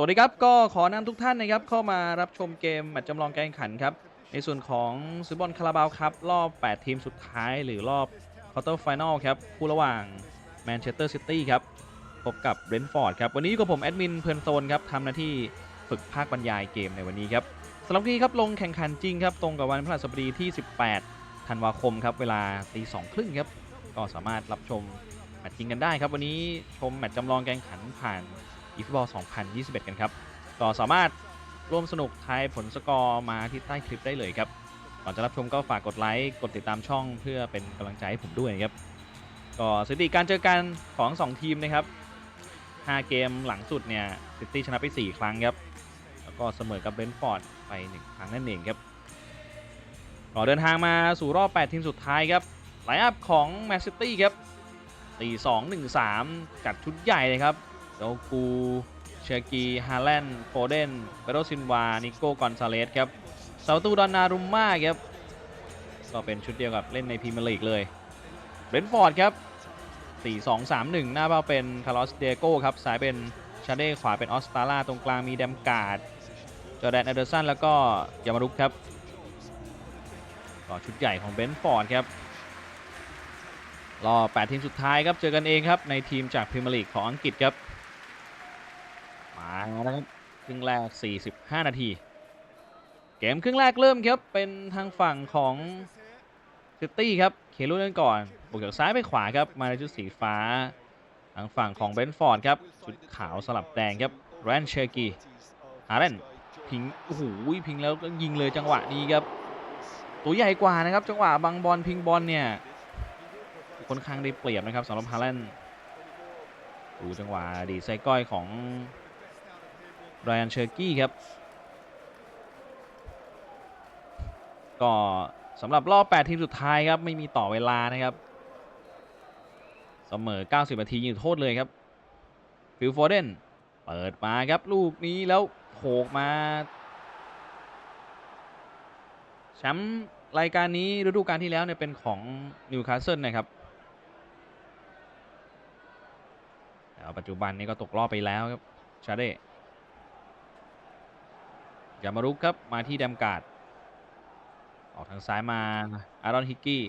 สวัสดีครับ ก็ขอนำทุกท่านนะครับเข้ามารับชมเกมแมตช์จำลองการแข่งขันครับ ในส่วนของซุปบอลคาราบาวครับ รอบ 8 ทีมสุดท้ายหรือรอบควอเตอร์ไฟแนลครับ คู่ระหว่างแมนเชสเตอร์ซิตี้ครับ พบกับเบรนท์ฟอร์ดครับ วันนี้อยู่กับผม แอดมินเพลินโซนครับทำหน้าที่ฝึกภาคบรรยายเกมในวันนี้ครับสำหรับวันนี้ครับลงแข่งขันจริงครับ ตรงกับวันพฤหัสบดีที่ 18 ธันวาคมครับ เวลาตีสองครึ่งครับ ก็สามารถรับชมแมตช์จริงกันได้ครับ วันนี้ชมแมตช์จำลองการแข่งขันผ่าน อีฟุตบอล 2021 กันครับ ก็สามารถร่วมสนุกทายผลสกอร์มาที่ใต้คลิปได้เลยครับ ก่อนจะรับชมก็ฝากกดไลค์ กดติดตามช่องเพื่อเป็นกำลังใจให้ผมด้วยครับ ก็สถิติการเจอกันของ 2 ทีมนะครับ 5 เกมหลังสุดเนี่ยซิตี้ชนะไป 4 ครั้งครับ แล้วก็เสมอกับเบนท์ฟอร์ดไป 1 ครั้งนั่นเองครับก็เดินทางมาสู่รอบ 8 ทีมสุดท้ายครับไลน์อัพของแมนซิตี้ครับตี2 1 3 จัดชุดใหญ่เลยครับ โดกูเชกีฮาแลนด์โฟเดนเปโรซินวา นิโก้กอนซาเลสครับเซาตูดอนนารุมมาครับ ก็เป็นชุดเดียวกับเล่นในพรีเมียร์ลีกเลยเบรนฟอร์ดครับ 4-2-3-1 หน้าเป้าเป็นคาร์ลอสเดโก้ครับซ้ายเป็นชาเด้ขวาเป็นออสตาร่าตรงกลางมีแดมการ์ดจอร์แดนแอเดอร์สันแล้วก็ยามารุกครับก็ชุดใหญ่ของเบนฟอร์ดครับรอ 8 ทีมสุดท้ายครับ เจอกันเองครับ ในทีมจากพรีเมียร์ลีกของอังกฤษครับ มาแล้วครับครึ่งแรก 45 นาที เกมครึ่งแรกเริ่มครับ เป็นทางฝั่งของซิตี้ครับเคลุนเล่นก่อนบุกจากซ้ายไปขวาครับ มาในชุดสีฟ้า ทางฝั่งของเบรนท์ฟอร์ดครับ ชุดขาวสลับแดงครับแรนเชอร์กีฮาร์เรนพิงโอ้โหพิงแล้วก็ยิงเลยจังหวะนี้ครับ ตัวใหญ่กว่านะครับ จังหวะบังบอลพิงบอลเนี่ยค่อนข้างได้เปรียบนะครับสำหรับฮาร์เรนดูจังหวะดีดไซก้อยของ ไรอันเชอร์กี้ครับ ก็สำหรับรอบ 8 ทีมสุดท้ายครับ ไม่มีต่อเวลานะครับ เสมอ 90 นาทียิงโทษเลยครับฟิลโฟเดนเปิดมาครับลูกนี้แล้วโขกมาแชมป์รายการนี้ฤดูกาลที่แล้วเนี่ยเป็นของนิวคาสเซิลนะครับแต่ปัจจุบันนี้ก็ตกรอบไปแล้วครับ ชาเด้ ยามารุกครับมาที่แดมการ์ดออกทางซ้ายมาอารอนฮิกกี้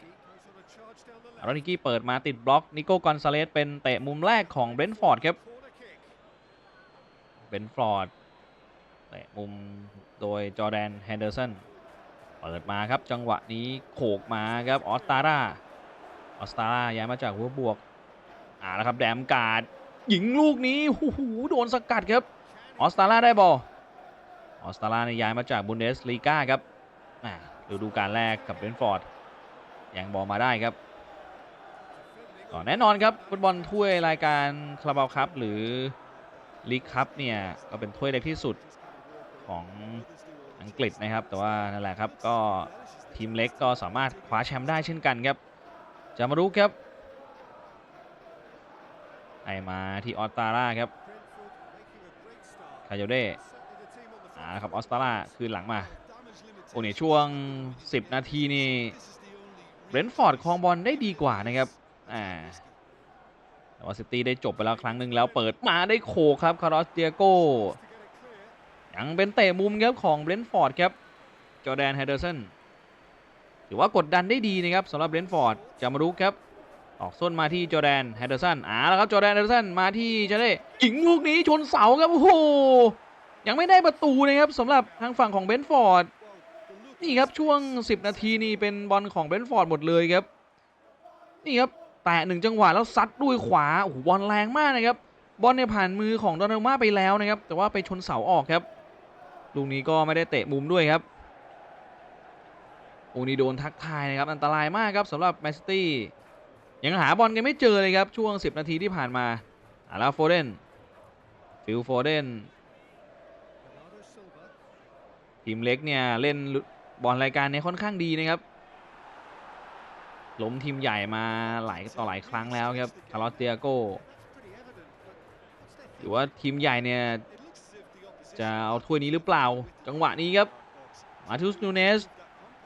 อารอนฮิกกี้เปิดมาติดบล็อกนิโก้กอนซาเลสเป็นเตะมุมแรกของเบรนท์ฟอร์ดครับเบรนท์ฟอร์ดเตะมุมโดยจอแดนแฮนเดอร์สันเปิดมาครับจังหวะนี้โขกมาครับออสตาร่าออสตาร่าย้ายมาจากหัวบวกอ่าแล้วครับแดมการ์ดหญิงลูกนี้โอ้โหโดนสกัดครับออสตาร่าได้บอล ออสตาราเนี่ยย้ายมาจากบุนเดสลีกาครับอ่าฤดูกาลแรกกับเบนฟอร์ดยังบอลมาได้ครับก็แน่นอนครับฟุตบอลถ้วยรายการคาราบาวคัพหรือลีกคัพเนี่ยก็เป็นถ้วยเล็กที่สุดของอังกฤษนะครับ แต่ว่านั่นแหละครับก็ทีมเล็กก็สามารถคว้าแชมป์ได้เช่นกันครับ จะมารู้ครับไอมาที่ออสตาร่าครับคาโยเด อ่าครับออสตาร่าคืนหลังมา โอ้เนี่ยช่วง 10 นาทีนี่เบรนท์ฟอร์ดครองบอลได้ดีกว่านะครับอ่าแต่ว่าซิตี้ได้จบไปแล้วครั้งหนึ่งแล้วเปิดมาได้โขกครับคาร์ลอสเตียโกยังเป็นเตะมุมครับของเบรนท์ฟอร์ดครับจอแดนไฮเดอร์สันถือว่ากดดันได้ดีนะครับสำหรับเบรนท์ฟอร์ดจะมารู้ครับออกส้นมาที่จอแดนไฮเดอร์สันอ่าแล้วครับจอแดนไฮเดอร์สันมาที่เจเล่ยิงลูกนี้ชนเสาครับโอ้โห ยังไม่ได้ประตูนะครับสำหรับทางฝั่งของเบนฟอร์ดนี่ครับช่วง 10 นาทีนี่เป็นบอลของเบนฟอร์ดหมดเลยครับนี่ครับแตะหนึ่งจังหวะแล้วซัดด้วยขวาโอ้โหบอลแรงมากนะครับบอลเนี่ยผ่านมือของดอนนารุม่าไปแล้วนะครับ แต่ว่าไปชนเสาออกครับลูกนี้ก็ไม่ได้เตะมุมด้วยครับโอ้นี่โดนทักทายนะครับอันตรายมากครับสำหรับแมนซิตี้ยังหาบอลกันไม่เจอเลยครับช่วง 10 นาทีที่ผ่านมาอาราโฟเดนฟิลโฟเดน ทีมเล็กเนี่ยเล่นบอลรายการนี้ค่อนข้างดีนะครับล้มทีมใหญ่มาหลายต่อหลายครั้งแล้วครับคาร์ลอสเตียโกหรือว่าทีมใหญ่เนี่ยจะเอาถ้วยนี้หรือเปล่า จังหวะนี้ครับมาทูสนูเนส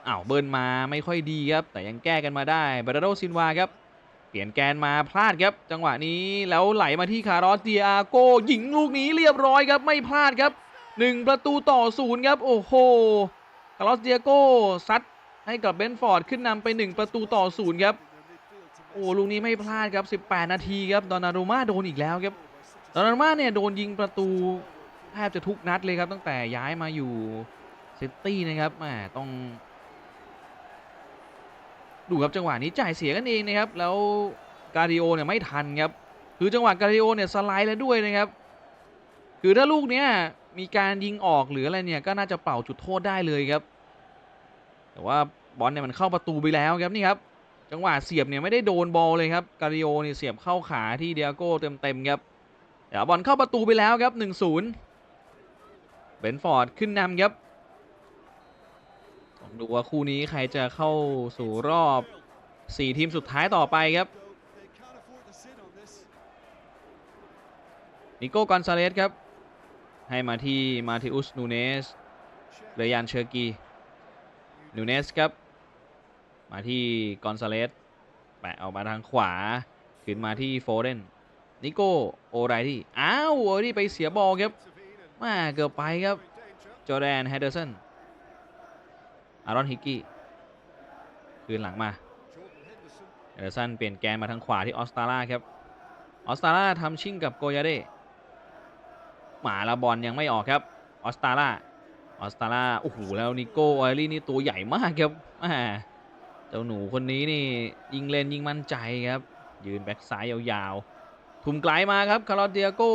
อ้าวเบิร์นมาไม่ค่อยดีครับ แต่ยังแก้กันมาได้บาราโดซินวาครับ เปลี่ยนแกนมาพลาดครับ จังหวะนี้แล้วไหลมาที่คาร์ลอสเดียโกยิงลูกนี้เรียบร้อยครับไม่พลาดครับ 1 ประตูต่อศูนย์ครับ โอ้โหคาร์ลอสเดียโก้ซัดให้กับเบนฟอร์ดขึ้นนำไป 1 ประตูต่อศูนย์ครับ โอ้ลูกนี้ไม่พลาดครับ 18 นาทีครับดอนนารุม่าโดนอีกแล้วครับดอนนารุม่าเนี่ยโดนยิงประตูแทบจะทุกนัดเลยครับ ตั้งแต่ย้ายมาอยู่ซิตี้นะครับแหมต้อง ดูครับจังหวะนี้จ่ายเสียกันเองนะครับ แล้วกาดิโอเนี่ยไม่ทันครับ คือจังหวะกาดิโอเนี่ยสไลด์แล้วด้วยนะครับ คือถ้าลูกเนี้ย มีการยิงออกหรืออะไรเนี่ยก็น่าจะเป่าจุดโทษได้เลยครับ แต่ว่าบอลเนี่ยมันเข้าประตูไปแล้วครับนี่ครับ จังหวะเสียบเนี่ยไม่ได้โดนบอลเลยครับการดิโอเนี่ยเสียบเข้าขาที่เดียโก้เต็มๆครับแต่บอลเข้าประตูไปแล้วครับ 1-0 เบนฟอร์ดขึ้นนำครับองดูว่าคู่นี้ใครจะเข้าสู่รอบ 4 ทีมสุดท้ายต่อไปครับนิโก้กอนซาเลสครับ ให้มาที่มาทิอุสนูเนสเรยันเชอร์กีนูเนสครับ มาที่กอนซาเลสแปะออกมาทางขวา ขึ้นมาที่โฟเดนนิโก้โอไรที่อ้าวโอไรที่ไปเสียบอลครับมาเกือบไปครับจอแดนแฮดเดอร์สันอารอนฮิกกี้คืนหลังมาเอเดอร์สันเปลี่ยนแกนมาทางขวาที่ออสตาร่าครับ ออสตาร่าทำชิ่งกับโกยาเด มาละบอลยังไม่ออกครับออสตาร่าออสตาร่าโอ้โหแล้วนิโก้ไอรี่นี่ตัวใหญ่มากครับเจ้าหนูคนนี้นี่ยิงเล่นยิงมั่นใจครับ ยืนแบ็กซ้ายยาวๆ ทุ่มไกลมาครับคาร์ลอสเดียโก้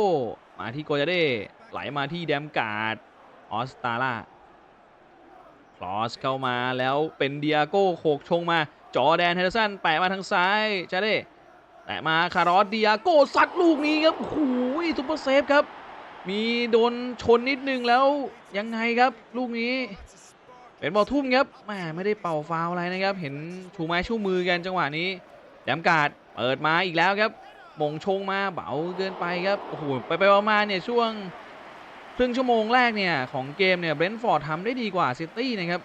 มาที่โกยาเดไหลมาที่แดมการ์ดออสตาร่าคลอสเข้ามาแล้วเป็นเดียโก้โขกชงมา จอแดนเฮเดอร์สันแปะมาทางซ้ายชาเด้แปะมาคาร์ลอสเดียโก้ซัดลูกนี้ครับโอ้โหซุปเปอร์เซฟครับ มีโดนชนนิดนึงแล้วยังไงครับลูกนี้ เป็นบอลทุ่มครับแหมไม่ได้เป่าฟาวอะไรนะครับ เห็นชูไม้ชูมือกันจังหวะนี้แดมกาดเปิดมาอีกแล้วครับมงชงมาเบาเกินไปครับโอ้โหไปไปมาเนี่ยช่วงครึ่งชั่วโมงแรกเนี่ยของเกมเนี่ยเบรนท์ฟอร์ดทำได้ดีกว่าซิตี้นะครับ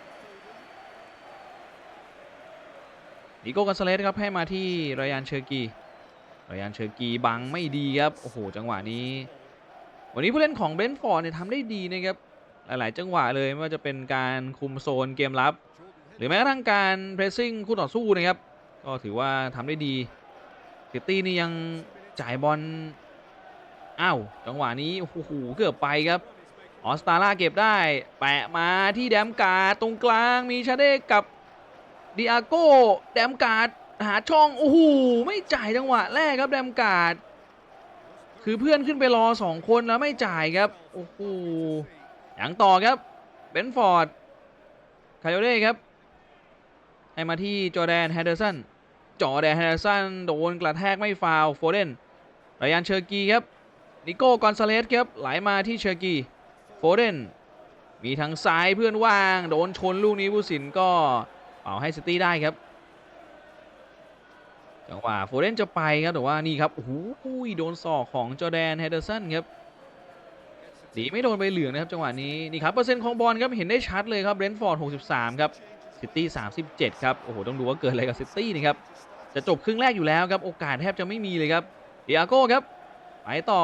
นิโก้กอนซาเลสครับให้มาที่รยันเชอร์กีรยันเชอร์กีบังไม่ดีครับโอ้โหจังหวะนี้ วันนี้ผู้เล่นของเบนท์ฟอร์ดเนี่ยทำได้ดีนะครับหลาย ๆ จังหวะเลยไม่ว่าจะเป็นการคุมโซนเกมรับ หรือแม้กระทั่งการเพรสซิ่งคู่ต่อสู้นะครับ ก็ถือว่าทำได้ดีซิตี้นี่ยังจ่ายบอลอ้าวจังหวะนี้โอ้โหเกือบไปครับออสตาร่าเก็บได้ แปะมาที่แดมการ์ดตรงกลางมีชาเด้กับดิอาโก้แดมการ์ดหาช่องโอ้โหไม่จ่ายจังหวะแรกครับแดมการ์ด คือเพื่อนขึ้นไปรอ2คนแล้วไม่จ่ายครับ โอ้โหอย่างต่อครับเบนฟอร์ดคาโยเด้ครับให้มาที่จอแดนแฮดเดอร์สันจอแดนแฮดเดอร์สันโดนกระแทกไม่ฟาวโฟเดนรยันเชอร์กีครับนิโก้กอนซาเลสครับไหลมาที่เชอร์กีโฟเดนมีทางซ้ายเพื่อนว่าง โดนชนลูกนี้ผู้สินก็เป่าให้ซิตี้ได้ครับ จังหวะโฟเดนจะไปครับแต่ว่านี่ครับโอ้โหโดนศอกของจอแดนแฮดเดอร์สันครับดีไม่โดนใบเหลืองนะครับจังหวะนี้นี่ครับเปอร์เซ็นต์ของบอลครับเห็นได้ชัดเลยครับเบรนท์ฟอร์ด63 ครับซิตี้37 ครับโอ้โหต้องดูว่าเกิดอะไรกับซิตี้นะครับจะจบครึ่งแรกอยู่แล้วครับโอกาสแทบจะไม่มีเลยครับเดียโก้ครับไปต่อ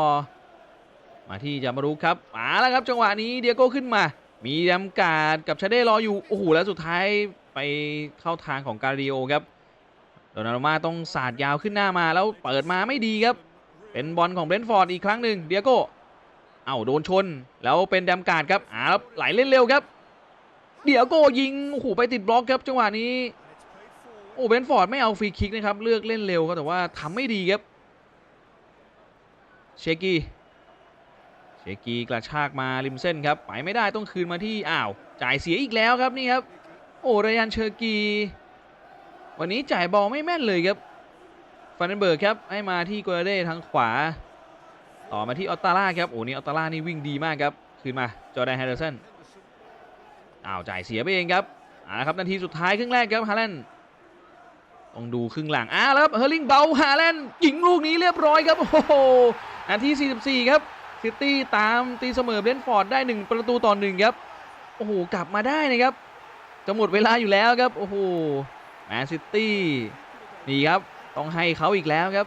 มาที่จามารุครับมาแล้วครับจังหวะนี้เดียโก้ขึ้นมา มีดำการ์ดกับชาเด้รออยู่โอ้โหแล้วสุดท้ายไปเข้าทางของการิโอครับ โดนารุมาต้องสาดยาวขึ้นหน้ามาแล้วเปิดมาไม่ดีครับ เป็นบอลของเบรนท์ฟอร์ดอีกครั้งหนึ่งเดียโก้เอ้าโดนชน แล้วเป็นดำการ์ดครับอ่าวไหลเล่นเร็วครับ เดียโก้ยิงโอ้โหไปติดบล็อกครับจังหวะนี้โอ้เบนท์ฟอร์ดไม่เอาฟรีคิกนะครับเลือกเล่นเร็วครับแต่ว่าทำไม่ดีครับเชกีเชกีกระชากมาริมเส้นครับไปไม่ได้ต้องคืนมาที่อ้าวจ่ายเสียอีกแล้วครับนี่ครับโอ้รยันเชอร์กี วันนี้จ่ายบอลไม่แม่นเลยครับฟันเดนเบิร์กครับให้มาที่โกลเด้ทางขวา ต่อมาที่ออตตาร่าครับโอ้นี่ออตตาร่านี่วิ่งดีมากครับคืนมาจอแดนแฮนเดอร์สันอ้าวจ่ายเสียไปเองครับอ่าครับนาทีสุดท้ายครึ่งแรกครับฮาแลนด์ต้องดูครึ่งหลังอ้าวแล้วครับเฮอร์ลิงเบาฮาแลนด์ยิงลูกนี้เรียบร้อยครับโอ้โหนาที 44 ครับซิตี้ตามตีเสมอเบรนฟอร์ดได้ 1 ประตูต่อ1ครับโอ้โหกลับมาได้นะครับจะหมดเวลาอยู่แล้วครับโอ้โห แมนซิตี้นี่ครับต้องให้เขาอีกแล้วครับ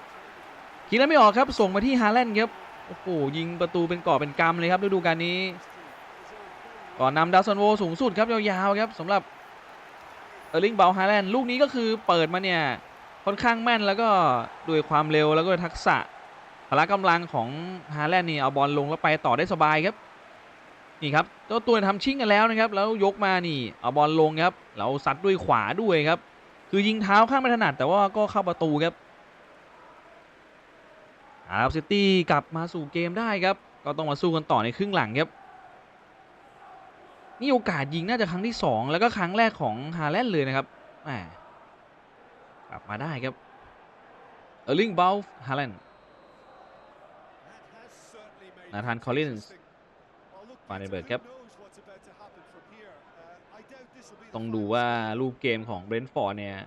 คิดแล้วไม่ออกครับส่งมาที่ฮาแลนด์ครับโอ้โหยิงประตูเป็นก่อเป็นกำเลยครับฤดูกาลนี้ ก่อนนำดาวซันโวสูงสุดครับยาวๆครับสำหรับเออร์ลิงเบลฮาแลนด์ลูกนี้ก็คือเปิดมาเนี่ยค่อนข้างแม่นแล้วก็ด้วยความเร็วแล้วก็ทักษะพละกำลังของฮาแลนด์นี่เอาบอลลงแล้วไปต่อได้สบายครับนี่ครับเจ้าตัวทำชิ่งกันแล้วนะครับ แล้วยกมานี่เอาบอลลงครับแล้วซัดด้วยขวาด้วยครับ คือยิงเท้าข้างไม่ถนัดแต่ว่าก็เข้าประตูครับอาร์ซิตี้กลับมาสู่เกมได้ครับ ก็ต้องมาสู้กันต่อในครึ่งหลังครับ นี่โอกาสยิงน่าจะครั้งที่ 2 แล้วก็ครั้งแรกของฮาแลนด์เลยนะครับแหมกลับมาได้ครับเออร์ลิงเบลฮาแลนด์นาธานคอลลินส์ฟาเนเบิร์กครับ ต้องดูว่ารูปเกมของเบรนท์ฟอร์ดเนี่ย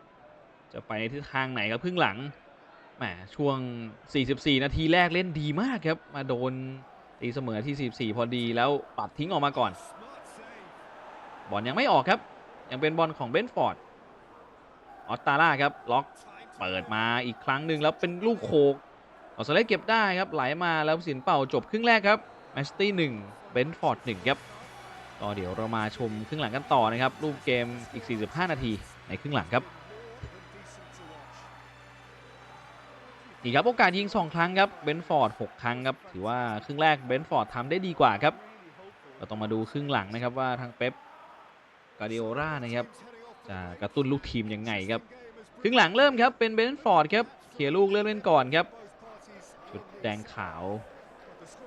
จะไปในทิศทางไหนครับครึ่งหลังแหมช่วง 44 นาทีแรกเล่นดีมากครับ มาโดนตีเสมอที่ 44 พอดีแล้วปัดทิ้งออกมาก่อน บอลยังไม่ออกครับ ยังเป็นบอลของเบรนท์ฟอร์ดออสตาร่าครับ ล็อกเปิดมาอีกครั้งหนึ่งแล้วเป็นลูกโคกออสเตรเลียเก็บได้ครับ ไหลมาแล้วสินเป่าจบครึ่งแรกครับแมนเชสเตอร์หนึ่งเบนท์ฟอร์ดหนึ่งครับ ก็เดี๋ยวเรามาชมครึ่งหลังกันต่อนะครับ รูปเกมอีก 45 นาทีในครึ่งหลังครับนี่ครับโอกาสยิง 2 ครั้งครับเบนฟอร์ด 6 ครั้งครับ ถือว่าครึ่งแรกเบนฟอร์ดทำได้ดีกว่าครับ เราต้องมาดูครึ่งหลังนะครับว่าทางเป๊ปกาเดโอรานะครับจะกระตุ้นลูกทีมยังไงครับ ครึ่งหลังเริ่มครับเป็นเบนฟอร์ดครับเขี่ยลูกเริ่มเล่นก่อนครับ ชุดแดงขาว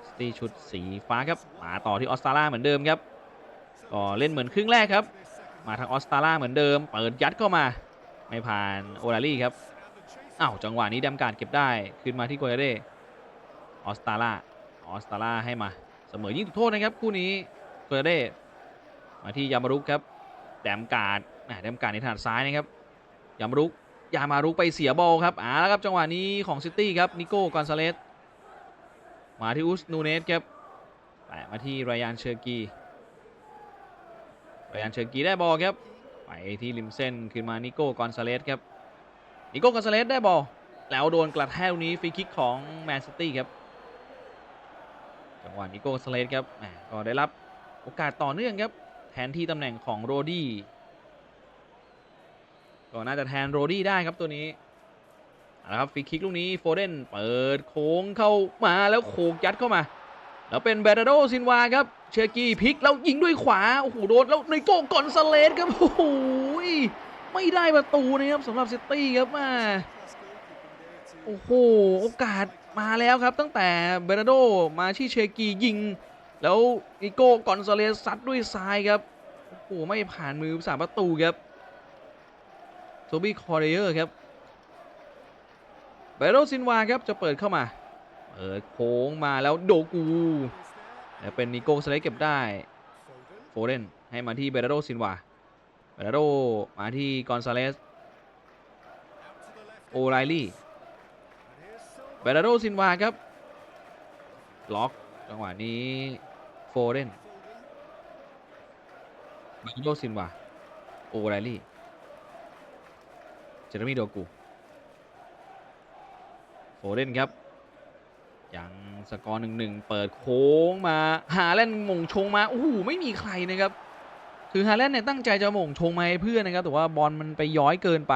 สตีชุดสีฟ้าครับมาต่อที่ออสตาร่าเหมือนเดิมครับ ก็เล่นเหมือนครึ่งแรกครับ มาทางออสตาร่าเหมือนเดิม เปิดยัดเข้ามา ไม่ผ่านโอลารี่ครับอ้าวจังหวะนี้ดำการเก็บได้ขึ้นมาที่โกเยเรออสตาร่าออสตาร่าให้มาเสมอยิงจุดโทษนะครับคู่นี้โกเยเรมาที่ยามารุกครับแดมการ์ดแหม่แดมการ์ดในถนัดซ้ายนะครับยามารุกยามารุกไปเสียบอลครับอ่าแล้วครับจังหวะนี้ของซิตี้ครับนิโก้กอนซาเลสมาที่อุสนูเนสครับแปมาที่รายานเชอร์กี รยันเชอร์กีได้บอลครับ ไปที่ริมเส้นขึ้นมานิโก้กอนซาเลสครับ นิโก้กอนซาเลสได้บอลแล้วโดนกระแทกลูกนี้ฟรีคิกของแมนซิตี้ครับ จังหวะนิโก้กอนซาเลสครับก็ได้รับโอกาสต่อเนื่องครับ แทนที่ตำแหน่งของโรดี้ ก็น่าจะแทนโรดี้ได้ครับตัวนี้เอาละครับฟรีคิกลูกนี้โฟเดนเปิดโค้งเข้ามาแล้วโขกยัดเข้ามา แล้วเป็นเบรนาโดซินวาครับ เชอร์กี้พลิกแล้วยิงด้วยขวา โอ้โหโดนแล้วในโก้ก่อนซาเลสครับ โอ้โหไม่ได้ประตูนะครับสำหรับซิตี้ครับมาโอ้โห โอกาสมาแล้วครับ ตั้งแต่เบรนโดมาที่เชกียิง แล้วอิโก้กอนซาเลสซัดด้วยซ้ายครับ โอ้โห ไม่ผ่านมือสามประตูครับโทบี้คอร์เรเยอร์ครับเบรโดซินวาครับจะเปิดเข้ามา เปิดโค้งมาแล้วโดกูแล้วเป็นนิโก้สไลด์เก็บได้โฟเดนให้มาที่เบรโดซินวาเบรโดมาที่กอนซาเลสโอไรลี่เบรโดซินวาครับ ล็อกจังหวะนี้โฟเดนเบรโดซินวาโอไรลี่เจอร์มีโดกูโฟเดนครับ ยังสกอร์หนึ่งหนึ่งเปิดโค้งมาฮาแลนหม่งชงมาโอ้โหไม่มีใครนะครับคือฮาแลนด์เนี่ยตั้งใจจะหม่งชงมาให้เพื่อนนะครับแต่ว่าบอลมันไปย้อยเกินไป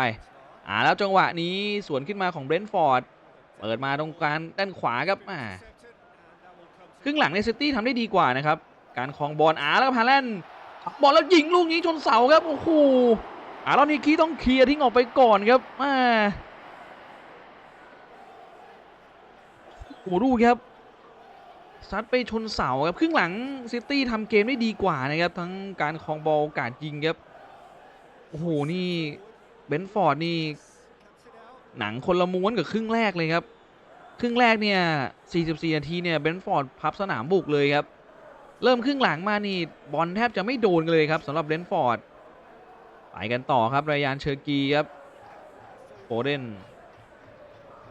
อ่าแล้วจังหวะนี้สวนขึ้นมาของเบรนท์ฟอร์ดเปิดมาตรงกลางด้านขวาครับอ่าครึ่งหลังในซิตี้ทำได้ดีกว่านะครับ การคลองบอลอ่าแล้วฮาแลนด์บบอลแล้วยิงลูกนี้ชนเสาครับโอ้โหอ่าแล้วนี่คีต้องเคลียร์ทิ้งออกไปก่อนครับอ่า โอ้ดูครับซัดไปชนเสาครับครึ่งหลังซิตี้ทำเกมได้ดีกว่านะครับ ทั้งการคลองบอลกาสยิงครับ โอ้โห นี่เบนฟอร์ดนี่ หนังคนละม้วนกับครึ่งแรกเลยครับ ครึ่งแรกเนี่ย 44 นาทีเนี่ยเบนฟอร์ดพับสนามบุกเลยครับ เริ่มครึ่งหลังมานี่บอลแทบจะไม่โดนกันเลยครับสำหรับเบนฟอร์ด ไปกันต่อครับรายานเชอร์กีครับโฟเดน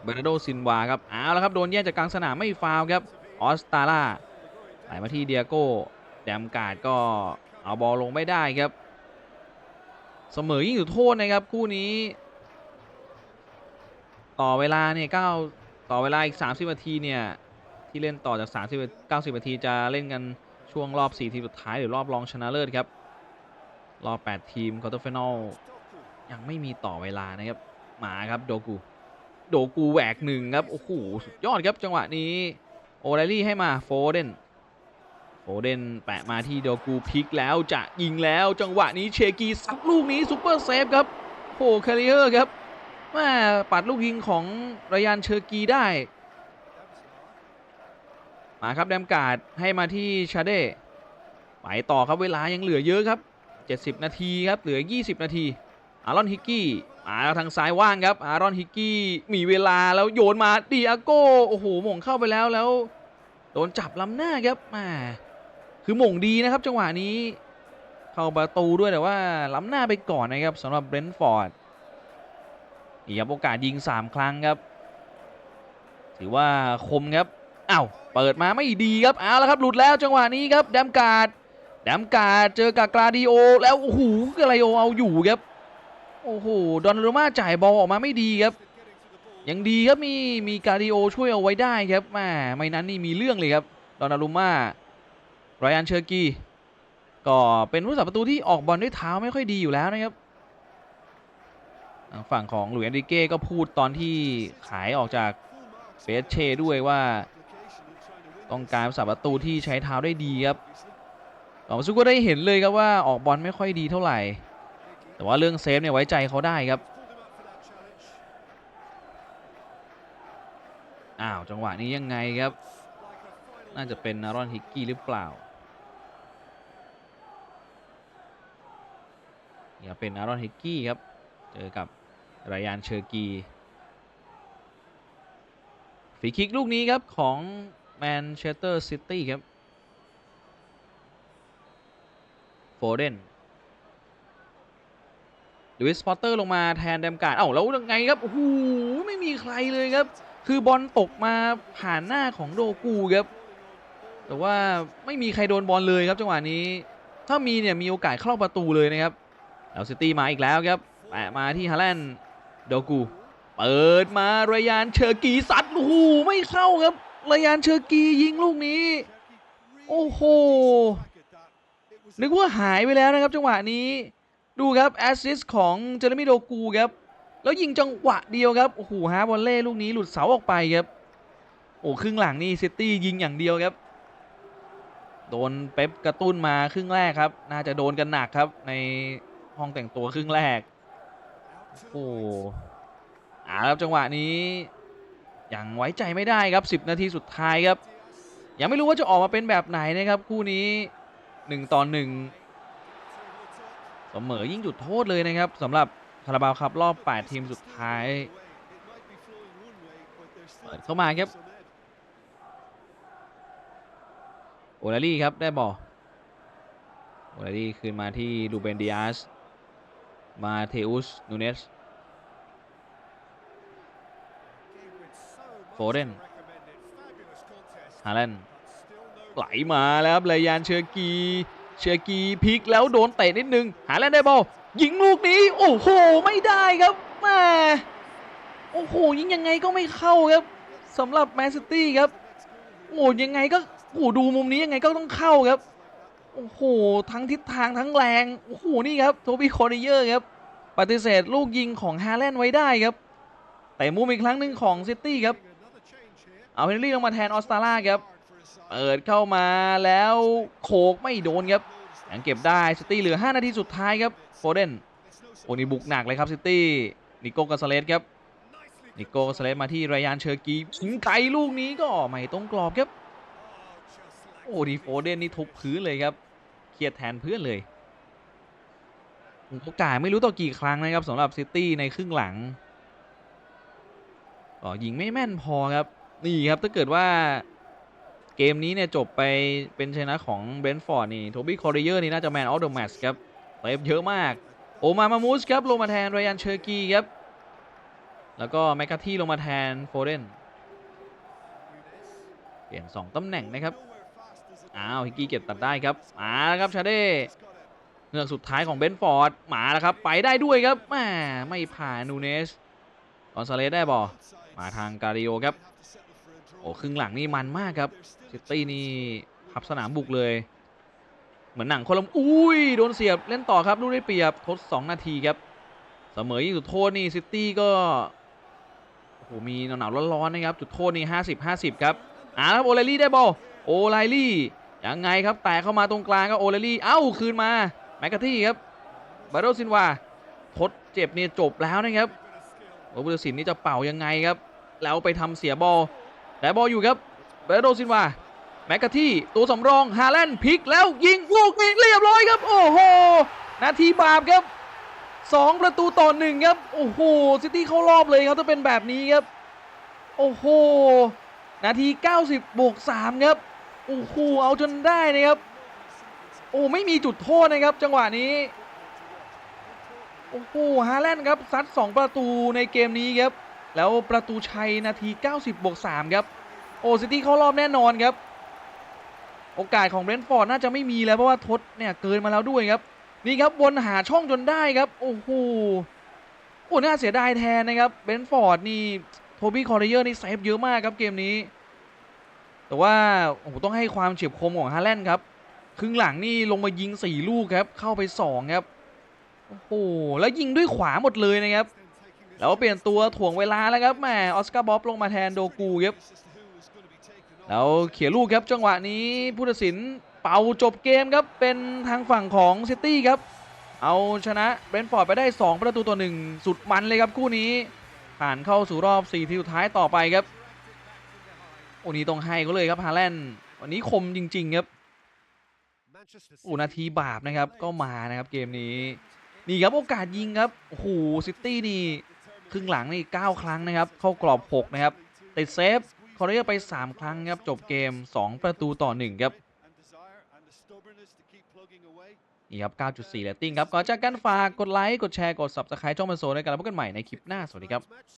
เบรนโดซินวาครับเอาแล้วครับโดนแย่งจากกลางสนามไม่ฟาวครับออสตาร่าไหลมาที่เดียโก้แดมการ์ดก็เอาบอลลงไม่ได้ครับ เสมอยิ่งจุดโทษนะครับคู่นี้ ต่อเวลาเนี่ยเก้าต่อเวลาอีก 30นาทีเนี่ยที่เล่นต่อจาก 30 90นาทีจะเล่นกันช่วงรอบ 4 ทีมสุดท้ายหรือรอบรองชนะเลิศครับ รอบ 8 ทีมควอเตอร์ไฟนอลยังไม่มีต่อเวลานะครับมาครับโดกู โดกูแหวกหนึ่งครับ โอ้โห สุดยอดครับจังหวะนี้ โอไลลี่ให้มาโฟเดนโฟเดนแปะมาที่โดกูพลิกแล้วจะยิงแล้วจังหวะนี้เชกีซัดลูกนี้ซูเปอร์เซฟครับโอ้โหแคริเออร์ครับแม่ปัดลูกยิงของรยันเชอร์กีได้ มาครับแดมการ์ดให้มาที่ชาเด้ไปต่อครับเวลายังเหลือเยอะครับ 70 นาทีครับเหลือ 20 นาที อารอนฮิกกี้ มาทางซ้ายว่างครับ อารอนฮิกกี้มีเวลาแล้วโยนมาดิอาโก้โอ้โหหม่งเข้าไปแล้วแล้ว โดนจับล้ำหน้าครับมาคือหม่งดีนะครับ จังหวะนี้ เข้าประตูด้วยแต่ว่าล้ำหน้าไปก่อนนะครับสำหรับเบรนท์ฟอร์ดนี่ครับโอกาสยิง 3 ครั้งครับ ถือว่าคมครับอ้าวเปิดมาไม่ดีครับเอาแล้วครับ หลุดแล้วจังหวะนี้ครับแดมการ์ดแดมการ์ดเจอกับกราดิโอแล้วโอ้โหกราดิโอเอาอยู่ครับ โอ้โหดอนนารุม่าจ่ายบอลออกมาไม่ดีครับยังดีครับมีมีกาดิโอช่วยเอาไว้ได้ครับแหมไม่นั้นนี่มีเรื่องเลยครับดอนนารุม่ารยันเชอร์กีก็เป็นผู้สับประตูที่ออกบอลด้วยเท้าไม่ค่อยดีอยู่แล้วนะครับ ฝั่งของหลุยส์แอนริเก้ก็พูดตอนที่ขายออกจากเฟสเชด้วยว่า ต้องการสับประตูที่ใช้เท้าได้ดีครับต่อมาซุก็ได้เห็นเลยครับว่าออกบอลไม่ค่อยดีเท่าไหร่ แต่ว่าเรื่องเซฟเนี่ยไว้ใจเขาได้ครับอ้าวจังหวะนี้ยังไงครับ น่าจะเป็นนารอนฮิกกี้หรือเปล่าเนี่ยเป็นนารอนฮิกกี้ครับ เจอกับรายานเชอร์กีฟรีคิกลูกนี้ครับของแมนเชสเตอร์ซิตี้ครับโฟเดน ลูอิสพอตเตอร์ลงมาแทนแดมการ์ดเอ้าแล้วยังไงครับโอ้โหไม่มีใครเลยครับ คือบอลตกมาผ่านหน้าของโดกูครับ แต่ว่าไม่มีใครโดนบอลเลยครับจังหวะนี้ ถ้ามีเนี่ยมีโอกาสเข้าประตูเลยนะครับแล้วซิตี้มาอีกแล้วครับแปะมาที่ฮาแลนด์โดกูเปิดมารายานเชอร์กีซัดโอ้โหไม่เข้าครับรายานเชอร์กียิงลูกนี้ โอ้โหนึกว่าหายไปแล้วนะครับจังหวะนี้ ดูครับแอสซิสต์ของเจอร์มิโดกูครับ แล้วยิงจังหวะเดียวครับ โอ้โหฮาบอลเล่ลูกนี้หลุดเสาออกไปครับ โอ้ครึ่งหลังนี่ซิตี้ยิงอย่างเดียวครับ โดนเป๊ปกระตุ้นมาครึ่งแรกครับ น่าจะโดนกันหนักครับ ในห้องแต่งตัวครึ่งแรก โอ้อาครับจังหวะนี้ยังไว้ใจไม่ได้ครับ 10 นาทีสุดท้ายครับ ยังไม่รู้ว่าจะออกมาเป็นแบบไหนนะครับคู่นี้ 1 ต่อ 1 เสมอยิ่งจุดโทษเลยนะครับสำหรับคาราบาวครับรอบ 8 ทีมสุดท้ายเปิดเข้ามาครับ โอลารี่ครับได้บอลโอลารี่คืนมาที่ลูเบนดิอาสมาเทอุสนูเนสโฟเดนฮาแลนไหลมาแล้วครับเลยานเชอร์กี เชอร์กีพลิกแล้วโดนเตะนิดนึง หาแลนด์ได้บอลยิงลูกนี้ โอ้โห ไม่ได้ครับแม่โอ้โห ยิงยังไงก็ไม่เข้าครับสำหรับแมนซิตี้ครับโอ้โหยังไงก็โอ้ดูมุมนี้ยังไงก็ต้องเข้าครับโอ้โหทั้งทิศทางทั้งแรงโอ้โหนี่ครับโทบี้คอร์ดิเยอร์ครับปฏิเสธลูกยิงของฮาแลนด์ไว้ได้ครับ แต่มุมอีกครั้งหนึ่งของซิตี้ครับเอาเฮนรี่ลงมาแทนออสตาร่าครับ เปิดเข้ามาแล้วโขกไม่โดนครับยังเก็บได้ซิตี้เหลือ 5 นาทีสุดท้ายครับโฟเดนโอ้นี่บุกหนักเลยครับซิตี้นิโก้กาซาเลสครับนิโก้กาซาเลสมาที่รายานเชอร์กียิงไกลลูกนี้ก็ไม่ตรงกรอบครับโอ้ดีโฟเดนนี่ทุบพื้นเลยครับเครียดแทนเพื่อนเลยโอกาสไม่รู้ต่อกี่ครั้งนะครับสำหรับซิตี้ในครึ่งหลังก็ยิงไม่แม่นพอครับนี่ครับถ้าเกิดว่า เกมนี้เนี่ยจบไปเป็นชนะของเบรนท์ฟอร์ดนี่โทบี้คอร์เรเยอร์นี่น่าจะแมนออฟเดอะแมตช์ครับเตฟเยอะมาก โอมามามูสครับลงมาแทนไรยันเชอร์กีครับ แล้วก็แมคคาที่ลงมาแทนโฟเดนเปลี่ยน 2ตำแหน่งนะครับ อ้าวฮิกกี้เก็บตัดได้ครับมาแล้วครับชาเด้เงือกสุดท้ายของเบนฟอร์ดมาแล้วครับ ไปได้ด้วยครับแมไม่ผ่านนูเนสกอนซาเลสได้บอลมาทางการิโอครับ อ้ครึ่งหลังนี่มันมากครับซิตี้นี่พับสนามบุกเลย เหมือนหนังคนละอุ้ยโดนเสียบเล่นต่อครับลูกได้เปรียบทด 2 นาทีครับเสมอยิงจุดโทษนี่ซิตี้ก็โอ้โหมีหนาวๆร้อนๆนะครับจุดโทษนี่50 50 ครับอ่าครับโอไลลี่ได้บอลโอไลลี่ยังไงครับแต่เข้ามาตรงกลางก็โอไลลี่ เอ้า คืนมา แมกกาที่ครับบาโดซินวาทดเจ็บเนี่ยจบแล้วนะครับโอ้บุตรศิลป์นี่จะเป่ายังไงครับ แล้วไปทำเสียบอล แต่บอลอยู่ครับเบโดซินวาแมกกาที่ตัวสำรองฮาแลนด์พลิกแล้วยิงลูกนี้เรียบร้อยครับ โอ้โห นาทีบาปครับ 2 ประตูต่อหนึ่งครับ โอ้โหซิตี้เข้ารอบเลยครับถ้าเป็นแบบนี้ครับ โอ้โห นาที 90 บวก 3 ครับ โอ้โห เอาจนได้นะครับ โอ้ไม่มีจุดโทษนะครับ จังหวะนี้ โอ้โหฮาแลนด์ครับซัด 2 ประตูในเกมนี้ครับ แล้วประตูชัยนาที 90บวก3ครับโอซิตี้เข้ารอบแน่นอนครับ โอกาสของเบรนท์ฟอร์ดน่าจะไม่มีแล้วเพราะว่าทดเนี่ยเกินมาแล้วด้วยครับ นี่ครับวนหาช่องจนได้ครับ โอ้โหโอ้น่าเสียดายแทนนะครับเบรนท์ฟอร์ดนี่โทบี้คอร์เรเยอร์นี่เซฟเยอะมากครับเกมนี้ แต่ว่าโอ้โหต้องให้ความเฉียบคมของฮาแลนด์ครับครึ่งหลังนี่ลงมายิง 4 ลูกครับ เข้าไป 2 ครับ โอ้โห แล้วยิงด้วยขวาหมดเลยนะครับ แล้วเปลี่ยนตัวถ่วงเวลาแล้วครับแหมออสการ์บ๊อบลงมาแทนโดกูครับแล้วเขี่ยลูกครับจังหวะนี้ผู้ตัดสินเป่าจบเกมครับเป็นทางฝั่งของซิตี้ครับ เอาชนะเบรนฟอร์ดไปได้ 2 ประตูต่อหนึ่งสุดมันเลยครับคู่นี้ ผ่านเข้าสู่รอบ 4 ทีสุดท้ายต่อไปครับโอ้นี้ต้องให้เขาเลยครับฮาแลนด์วันนี้คมจริง ๆ ครับโอ้นาทีบาปนะครับก็มานะครับเกมนี้ นี่ครับโอกาสยิงครับโอ้โหซิตี้นี่ ครึ่งหลังนี่9ครั้งนะครับ เข้ากรอบ 6 นะครับ ติดเซฟคอร์เรียไป 3 ครั้งครับ จบเกม 2 ประตูต่อ 1 ครับนี่ครับ 9.4 เรตติ้งครับ ก่อนจากกันฝากกดไลค์ กดแชร์ กด Subscribe ช่องมันโซด้วยกันแล้วพบกันใหม่ในคลิปหน้า สวัสดีครับ